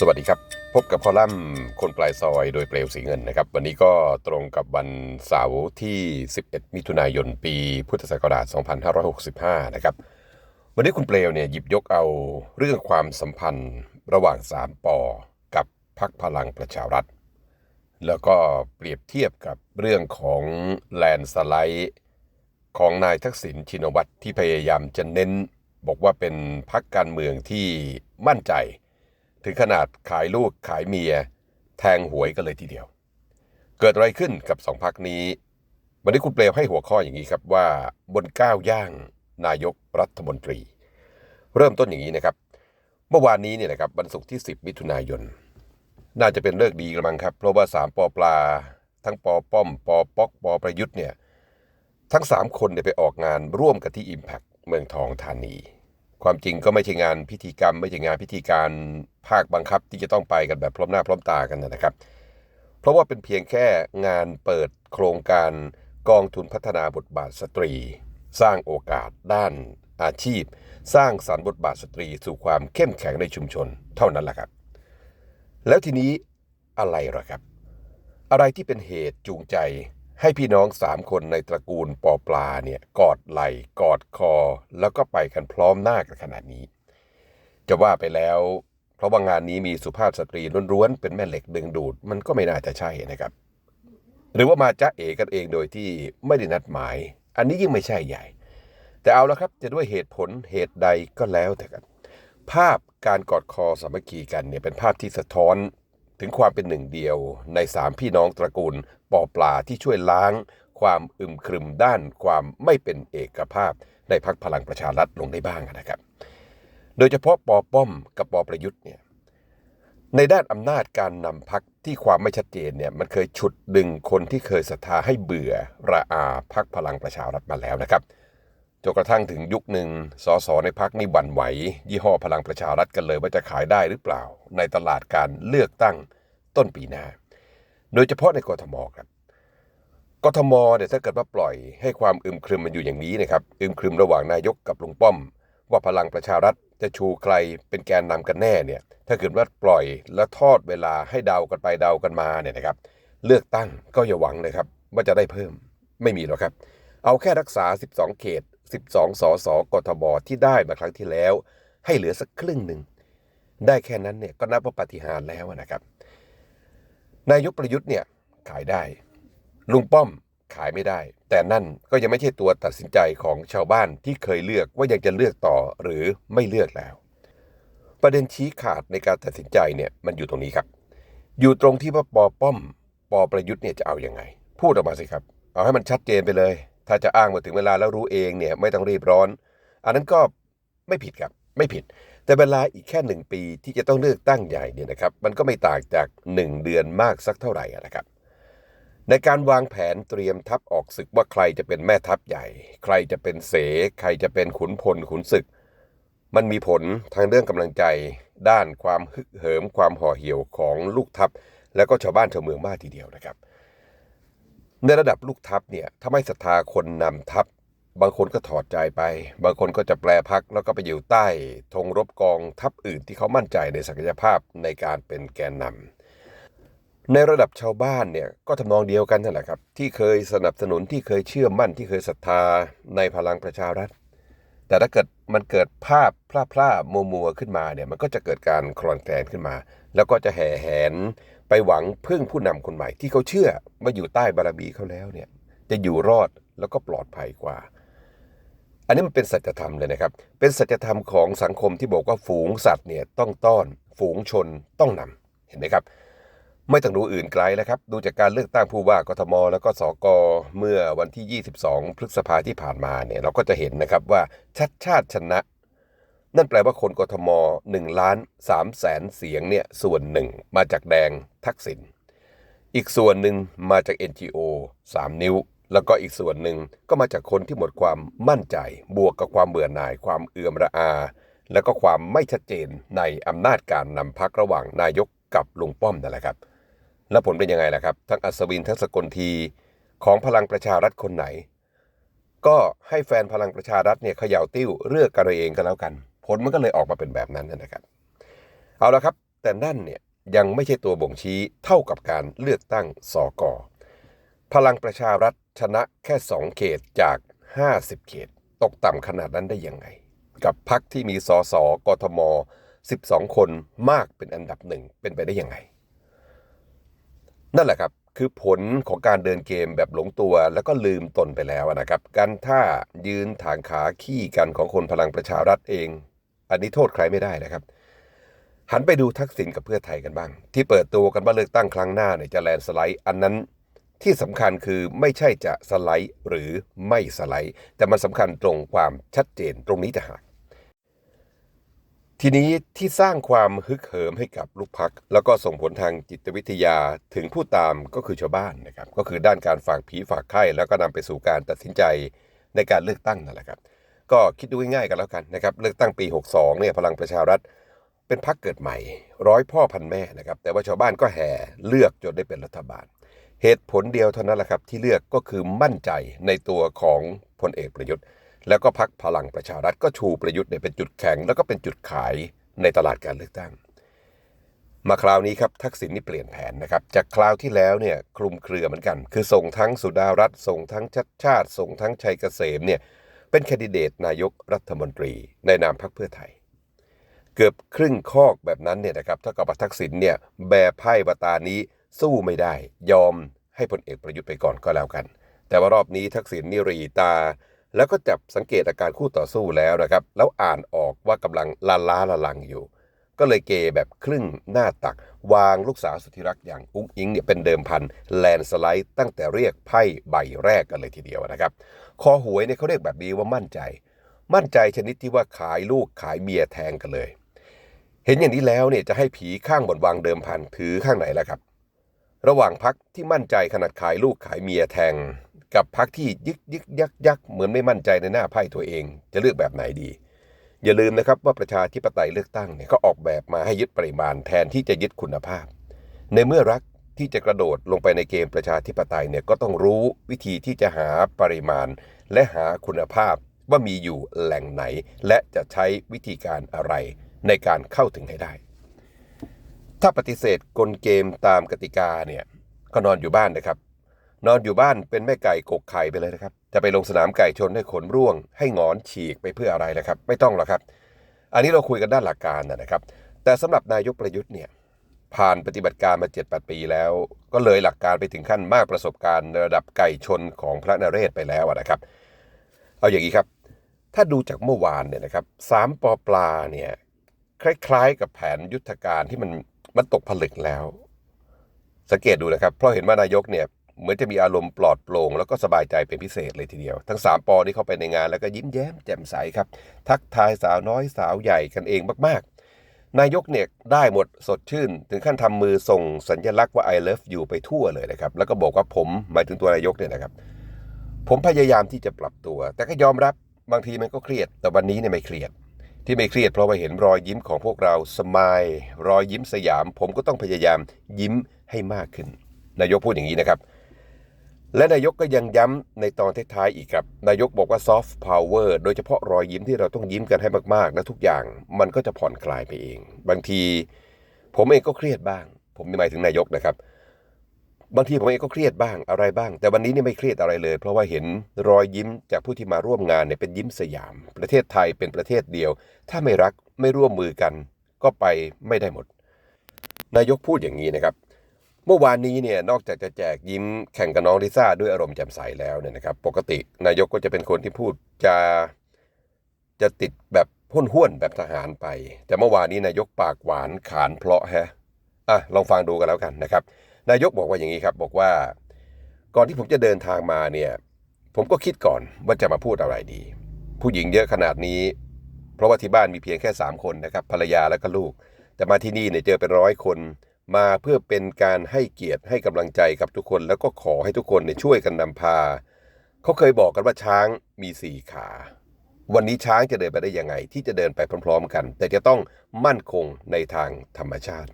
สวัสดีครับ พบกับคอลัมน์คนปลายซอยโดยเปลวสีเงินนะครับ วันนี้ก็ตรงกับวันเสาร์ที่ 11 มิถุนายนปีพุทธศักราช 2565 นะครับ วันนี้คุณเปลวเนี่ยหยิบยกเอาเรื่องความสัมพันธ์ระหว่าง 3ปอกับพักพลังประชารัฐ แล้วก็เปรียบเทียบกับเรื่องของแลนสไลด์ของนายทักษิณชินวัตรที่พยายามจะเน้น บอกว่าเป็นพักการเมืองที่มั่นใจ ถึงขนาดขายลูกขายเมีย แทงหวยกันเลยทีเดียว เกิดอะไรขึ้นกับสองพักนี้ วันนี้คุณเปลวให้หัวข้ออย่างนี้ครับว่าบนก้าวย่างนายกรัฐมนตรี เริ่มต้นอย่างนี้นะครับ เมื่อวานนี้เนี่ยนะครับวันศุกร์ที่ 10 มิถุนายน น่าจะเป็นเลิกดีกระมังครับ เพราะว่า3ปอปลา ทั้งปอป้อมปอป๊อกปอประยุทธ์เนี่ยทั้ง 3 คนเนี่ยไปออกงานร่วมกันที่ Impact เมืองทองธานี ความจริงก็ไม่ใช่งานพิธีกรรม ไม่ใช่งานพิธีการภาคบังคับที่จะต้องไปกันแบบพร้อมหน้าพร้อมตากันนะครับ เพราะว่าเป็นเพียงแค่งานเปิดโครงการกองทุนพัฒนาบทบาทสตรี สร้างโอกาสด้านอาชีพ สร้างสรรค์บทบาทสตรี สู่ความเข้มแข็งในชุมชนเท่านั้นแหละครับ แล้วทีนี้อะไรหรอครับ อะไรที่เป็นเหตุจูงใจ ให้พี่น้องสามคนในตระกูลปอปลาเนี่ยกอดไหล่กอดคอ แล้วก็ไปกันพร้อมหน้ากันขนาดนี้ จะว่าไปแล้ว เพราะว่างานนี้มีสุภาพสตรีล้วนๆเป็นแม่เหล็กดึงดูดมันก็ไม่น่าจะใช่นะครับ หรือว่ามาจ้าเอกันเองโดยที่ไม่ได้นัดหมาย อันนี้ยิ่งไม่ใช่ใหญ่ แต่เอาละครับจะด้วยเหตุผลเหตุใดก็แล้วแต่กัน ภาพการกอดคอสามัคคีกันเนี่ยเป็นภาพที่สะท้อน ถึงความเป็นหนึ่งเดียวในสามพี่น้องตระกูลปอปลาที่ช่วยล้าง ความอึมครึมด้านความไม่เป็นเอกภาพในพักพลังประชารัฐลงได้บ้างนะครับ โดยเฉพาะปอป้อมกับปอประยุทธ์เนี่ยในด้านอำนาจการนำพักที่ความไม่ชัดเจนเนี่ยมันเคยฉุดดึงคนที่เคยศรัทธาให้เบื่อระอาพักพลังประชารัฐมาแล้วนะครับจนกระทั่งถึงยุคหนึ่งสสในพักนี่หวั่นไหว ยี่ห้อพลังประชารัฐกันเลยว่าจะขายได้หรือเปล่า ในตลาดการเลือกตั้ง ต้นปีหน้า โดยเฉพาะในกทมครับกทมเนี่ยถ้าเกิดว่าปล่อยให้ความอึมครึมมันอยู่อย่างนี้นะครับอึมครึมระหว่างนายกกับลุงป้อม ว่าพลังประชารัฐจะชูใครเป็นแกนนำกันแน่เนี่ยถ้าเกิดว่าปล่อยแล้วทอดเวลาให้เดากันไปเดากันมาเนี่ยนะครับ เลือกตั้งก็อย่าหวังเลยครับ ว่าจะได้เพิ่มไม่มีหรอกครับ เอาแค่รักษา 12 เขต 12 สสกทบที่ได้มาครั้งที่แล้ว ให้เหลือสักครึ่งหนึ่งได้แค่นั้นเนี่ยก็นับว่าปฏิหารแล้วนะครับ นายกประยุทธ์เนี่ยขายได้ ลุงป้อมขายไม่ได้ แต่นั่นก็ยังไม่ใช่ตัวตัดสินใจของชาวบ้านที่เคยเลือกว่ายังจะเลือกต่อหรือไม่เลือกแล้ว ประเด็นชี้ขาดในการตัดสินใจเนี่ยมันอยู่ตรงนี้ครับ อยู่ตรงที่ว่าปอป้อม ปอประยุทธ์เนี่ยจะเอาอยัางไง พูดออกมาสิครับ เอาให้มันชัดเจนไปเลย ถ้าจะอ้างมาถึงเวลาแล้วรู้เองเนี่ยไม่ต้องรีบร้อน อันนั้นก็ไม่ผิดครับ ไม่ผิด แต่เวลาอีกแค่หนึ่งปีที่จะต้องเลือกตั้งใหญ่เนี่ยนะครับมันก็ไม่ต่างจากหนึ่งเดือนมากสักเท่าไหร่นะครับ ในการวางแผนเตรียมทัพออกศึกว่าใครจะเป็นแม่ทัพใหญ่ ใครจะเป็นเส ใครจะเป็นขุนพลขุนศึก มันมีผลทางเรื่องกำลังใจ ด้านความฮึกเหิมความห่อเหี่ยวของลูกทัพ แล้วก็ชาวบ้านชาวเมืองมากทีเดียวนะครับ ในระดับลูกทัพเนี่ยถ้าไม่ศรัทธาคนนำทัพ บางคนก็ถอดใจไป บางคนก็จะแปลพักแล้วก็ไปอยู่ใต้ธงรบกองทัพอื่นที่เขามั่นใจในศักยภาพในการเป็นแกนนำในระดับชาวบ้านเนี่ยก็ทำนองเดียวกันนั่นแหละครับที่เคยสนับสนุนที่เคยเชื่อมั่นที่เคยศรัทธาในพลังประชารัฐ แต่ถ้าเกิดมันเกิดภาพพลาพลามัวมัวขึ้นมาเนี่ยมันก็จะเกิดการคลอนแคลนขึ้นมา แล้วก็จะแห่แหนไปหวังพึ่งผู้นำคนใหม่ที่เขาเชื่อว่าอยู่ใต้บารมีเขาแล้วเนี่ยจะอยู่รอดแล้วก็ปลอดภัยกว่า อันนี้มันเป็นสัจธรรมเลยนะครับ เป็นสัจธรรมของสังคมที่บอกว่าฝูงสัตว์เนี่ยต้องต้อน ฝูงชนต้องนำเห็นไหมครับ ไม่ต้องดูอื่นไกลแล้วครับ ดูจากการเลือกตั้งผู้ว่ากทม แล้วก็สกเมื่อวันที่ 22 พฤษภาที่ผ่านมาเนี่ยเราก็จะเห็นนะครับว่าชัดชาติชนะ นั่นแปลว่าคนกทม1ล้าน3แสนเสียงเนี่ยส่วนหนึ่งมาจากแดงทักษิณอีกส่วนหนึ่งมาจาก NGO 3 นิ้ว แล้วก็อีกส่วนหนึ่งก็มาจากคนที่หมดความมั่นใจ บวกกับความเบื่อหน่าย ความเอื่อมระอา แล้วก็ความไม่ชัดเจนในอำนาจการนำพักระหว่างนายกกับลุงป้อมนั่นแหละครับ แล้วผลเป็นยังไงล่ะครับ ทั้งอัศวินทั้งสกลทีของพลังประชารัฐคนไหน ก็ให้แฟนพลังประชารัฐเนี่ยเขย่าติ้วเลือกกันเองก็แล้วกัน ผลมันก็เลยออกมาเป็นแบบนั้นนะครับ เอาละครับ แต่นั่นเนี่ยยังไม่ใช่ตัวบ่งชี้เท่ากับการเลือกตั้งสกอ พลังประชารัฐชนะแค่ 2 เขตจาก 50 เขต ตกต่ำขนาดนั้นได้ยังไง กับพักที่มีสสกทม 12 คนมากเป็นอันดับหนึ่งเป็นไปได้ยังไง นั่นแหละครับคือผลของการเดินเกมแบบหลงตัวแล้วก็ลืมตนไปแล้วนะครับ การท่ายืนถางขาขี้กันของคนพลังประชารัฐเอง อันนี้โทษใครไม่ได้นะครับ หันไปดูทักษิณกับเพื่อไทยกันบ้าง ที่เปิดตัวกันว่าเลือกตั้งครั้งหน้าเนี่ยจะแลนสไลด์ อันนั้น ที่สำคัญคือไม่ใช่จะสไลด์หรือไม่สไลด์ แต่มันสำคัญตรงความชัดเจนตรงนี้จะหากทีนี้ที่สร้างความฮึกเหิมให้กับลูกพัก แล้วก็ส่งผลทางจิตวิทยาถึงผู้ตามก็คือชาวบ้านนะครับ ก็คือด้านการฝากผีฝากไข้ แล้วก็นำไปสู่การตัดสินใจในการเลือกตั้งนั่นแหละครับ ก็คิดดูง่ายๆกันแล้วกันนะครับ เลือกตั้งปี 62เนี่ยพลังประชารัฐเป็นพักเกิดใหม่ ร้อยพ่อพันแม่นะครับ แต่ว่าชาวบ้านก็แห่เลือกจนได้เป็นรัฐบาล เหตุผลเดียวเท่านั้นแหละครับที่เลือกก็คือมั่นใจในตัวของพลเอกประยุทธ์ แล้วก็พักพลังประชารัฐก็ชูประยุทธ์เนี่ยเป็นจุดแข็ง แล้วก็เป็นจุดขายในตลาดการเลือกตั้ง มาคราวนี้ครับทักษิณนี่เปลี่ยนแผนนะครับ จากคราวที่แล้วเนี่ยคลุมเครือเหมือนกัน คือส่งทั้งสุดารัฐส่งทั้งชัดชาติ ส่งทั้งชัยเกษมเนี่ยเป็นแคนดิเดตนายกรัฐมนตรีในนามพรรคเพื่อไทย เกือบครึ่งคอกแบบนั้นเนี่ยนะครับเท่ากับทักษิณเนี่ยแบไพ่วาตานี้ สู้ไม่ได้ ยอมให้พลเอกประยุทธ์ไปก่อนก็แล้วกัน แต่ว่ารอบนี้ทักษิณนี่รีตา แล้วก็จับสังเกตอาการคู่ต่อสู้แล้วนะครับ แล้วอ่านออกว่ากำลังลาล้าละลังอยู่ ก็เลยเกแบบครึ่งหน้าตัก วางลูกสาวสุดที่รักอย่างอุ้งอิงเนี่ยเป็นเดิมพันแลนสไลด์ตั้งแต่เรียกไพ่ใบแรกกันเลยทีเดียวนะครับ คอหวยเนี่ยเขาเรียกแบบนี้ว่ามั่นใจ มั่นใจชนิดที่ว่าขายลูกขายเมียแทงกันเลย เห็นอย่างนี้แล้วเนี่ยจะให้ผีข้างบนวางเดิมพันถือข้างไหนล่ะครับ ระหว่างพักที่มั่นใจขนาดขายลูกขายเมียแทง กับพักที่ยึกยึกยักยักเหมือนไม่มั่นใจในหน้าไพ่ตัวเอง จะเลือกแบบไหนดี อย่าลืมนะครับว่าประชาธิปไตยเลือกตั้งเนี่ยเขาออกแบบมาให้ยึดปริมาณแทนที่จะยึดคุณภาพ ในเมื่อรักที่จะกระโดดลงไปในเกมประชาธิปไตยเนี่ยก็ต้องรู้วิธีที่จะหาปริมาณ และหาคุณภาพว่ามีอยู่แหล่งไหน และจะใช้วิธีการอะไรในการเข้าถึงให้ได้ ถ้าปฏิเสธกลเกมตามกติกาเนี่ยก็นอนอยู่บ้านนะครับ นอนอยู่บ้านเป็นแม่ไก่กกไข่ไปเลยนะครับ จะไปลงสนามไก่ชนให้ขนร่วง ให้งอนฉีกไปเพื่ออะไรนะครับ ไม่ต้องหรอกครับ อันนี้เราคุยกันด้านหลักการนะครับ แต่สำหรับนายกประยุทธ์เนี่ยผ่านปฏิบัติการมา 7-8 ปีแล้ว ก็เลยหลักการไปถึงขั้นมากประสบการณ์ระดับไก่ชนของพระนเรศไปแล้วนะครับ เอาอย่างนี้ครับ ถ้าดูจากเมื่อวานเนี่ยนะครับสามปอปลาเนี่ยคล้ายๆ กับแผนยุทธการที่มัน มันตกผลึกแล้ว สังเกตดูนะครับ เพราะเห็นว่านายกเนี่ยเหมือนจะมีอารมณ์ปลอดโปร่งแล้วก็สบายใจเป็นพิเศษเลยทีเดียว ทั้ง 3ปอที่เข้าไปในงานแล้วก็ยิ้มแย้มแจ่มใสครับ ทักทายสาวน้อยสาวใหญ่กันเองมากๆ นายกเนี่ยได้หมดสดชื่น ถึงขั้นทำมือส่งสัญลักษณ์ว่า I love you ไปทั่วเลยนะครับ แล้วก็บอกว่าผมหมายถึงตัวนายกเนี่ยนะครับ ผมพยายามที่จะปรับตัว แต่ก็ยอมรับบางทีมันก็เครียดแต่วันนี้เนี่ยไม่เครียด ที่ไม่เครียดเพราะว่าเห็นรอยยิ้มของพวกเราสมายรอยยิ้มสยาม ผมก็ต้องพยายามยิ้มให้มากขึ้น นายกพูดอย่างนี้นะครับ และนายกก็ยังย้ำในตอนท้ายๆอีกครับ นายกบอกว่าซอฟต์พาวเวอร์โดยเฉพาะรอยยิ้มที่เราต้องยิ้มกันให้มากๆและทุกอย่างมันก็จะผ่อนคลายไปเอง บางที ผมเองก็เครียดบ้าง ผมหมายถึงนายกนะครับ บางทีผมเองก็เครียดบ้างอะไรบ้าง แต่วันนี้นี่ไม่เครียดอะไรเลย เพราะว่าเห็นรอยยิ้มจากผู้ที่มาร่วมงานเนี่ยเป็นยิ้มสยาม ประเทศไทยเป็นประเทศเดียว ถ้าไม่รักไม่ร่วมมือกัน ก็ไปไม่ได้หมด นายกพูดอย่างนี้นะครับ เมื่อวานนี้เนี่ยนอกจากจะแจกยิ้มแข่งกับน้องลิซ่าด้วยอารมณ์แจ่มใสแล้วเนี่ยนะครับ ปกตินายกก็จะเป็นคนที่พูดจะจะติดแบบพ่นห้วนแบบทหารไป แต่เมื่อวานนี้นายกปากหวานขานเพลาะแฮะอะลองฟังดูกันแล้วกันนะครับ นายกบอกว่าอย่างนี้ครับ บอกว่า ก่อนที่ผมจะเดินทางมาเนี่ยผมก็คิดก่อนว่าจะมาพูดอะไรดี ผู้หญิงเยอะขนาดนี้ เพราะว่าที่บ้านมีเพียงแค่ 3 คนนะครับภรรยาและก็ลูก แต่มาที่นี่เนี่ยเจอเป็นร้อยคนมาเพื่อเป็นการให้เกียรติให้กำลังใจกับทุกคน แล้วก็ขอให้ทุกคนเนี่ยช่วยกันนำพา เขาเคยบอกกันว่าช้างมีสี่ขา วันนี้ช้างจะเดินไปได้ยังไง ที่จะเดินไปพร้อม ๆ กัน แต่จะต้องมั่นคงในทางธรรมชาติ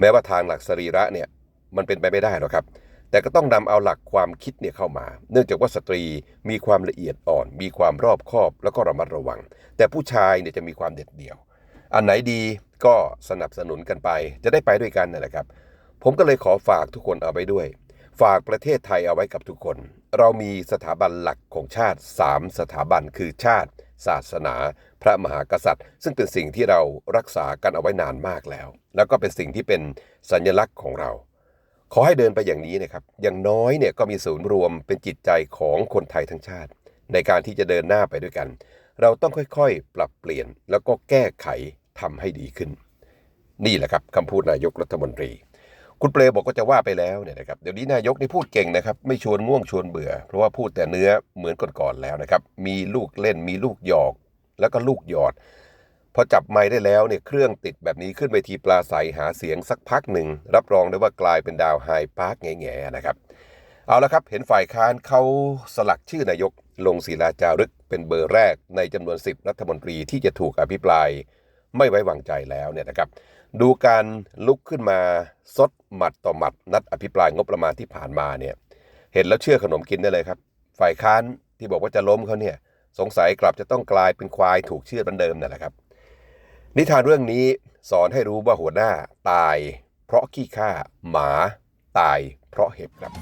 แม้ว่าทางหลักสรีระเนี่ย มันเป็นไปไม่ได้หรอกครับ แต่ก็ต้องนำเอาหลักความคิดเนี่ยเข้ามา เนื่องจากว่าสตรีมีความละเอียดอ่อน มีความรอบคอบแล้วก็ระมัดระวัง แต่ผู้ชายเนี่ยจะมีความเด็ดเดี่ยว อันไหนดีก็สนับสนุนกันไป จะได้ไปด้วยกันนั่นแหละครับ ผมก็เลยขอฝากทุกคนเอาไว้ด้วย ฝากประเทศไทยเอาไว้กับทุกคน เรามีสถาบันหลักของชาติ 3 สถาบันคือชาติ ศาสนา พระมหากษัตริย์ ซึ่งเป็นสิ่งที่เรารักษากันเอาไว้นานมากแล้ว แล้วก็เป็นสิ่งที่เป็นสัญลักษณ์ของเรา ขอให้เดินไปอย่างนี้นะครับ อย่างน้อยเนี่ยก็มีศูนย์รวมเป็นจิตใจของคนไทยทั้งชาติ ในการที่จะเดินหน้าไปด้วยกัน เราต้องค่อยๆ ปรับเปลี่ยนแล้วก็แก้ไขทำให้ดีขึ้น นี่แหละครับคำพูดนายกรัฐมนตรี คุณเปลบอกก็จะว่าไปแล้วเนี่ยนะครับเดี๋ยวนี้นายกนี่พูดเก่งนะครับ ไม่ชวนง่วงชวนเบื่อ เพราะว่าพูดแต่เนื้อเหมือนก่อนๆแล้วนะครับ มีลูกเล่นมีลูกหยอก แล้วก็ลูกหยอด พอจับไม้ได้แล้วเนี่ยเครื่องติดแบบนี้ขึ้นเวทีปลาใสหาเสียงสักพักหนึ่ง รับรองได้ว่ากลายเป็นดาวไฮปาร์คแง่ๆนะครับ เอาละครับ เห็นฝ่ายค้านเขาสลักชื่อนายกลงศิลาจารึกเป็นเบอร์แรกในจำนวน 10 รัฐมนตรีที่จะถูกอภิปรายไม่ไว้วางใจแล้วเนี่ยนะครับ ดูการลุกขึ้นมาซดหมัดต่อหมัด นัดอภิปรายงบประมาณที่ผ่านมาเนี่ยเห็นแล้วเชื่อขนมกินได้เลยครับ ฝ่ายค้านที่บอกว่าจะล้มเขาเนี่ยสงสัยกลับจะต้องกลายเป็นควายถูกเชื่อดเหมือนเดิมนั่นแหละครับ นิทานเรื่องนี้สอนให้รู้ว่าหัวหน้าตาย เพราะขี้ข้าหมาตายเพราะเห็บครับ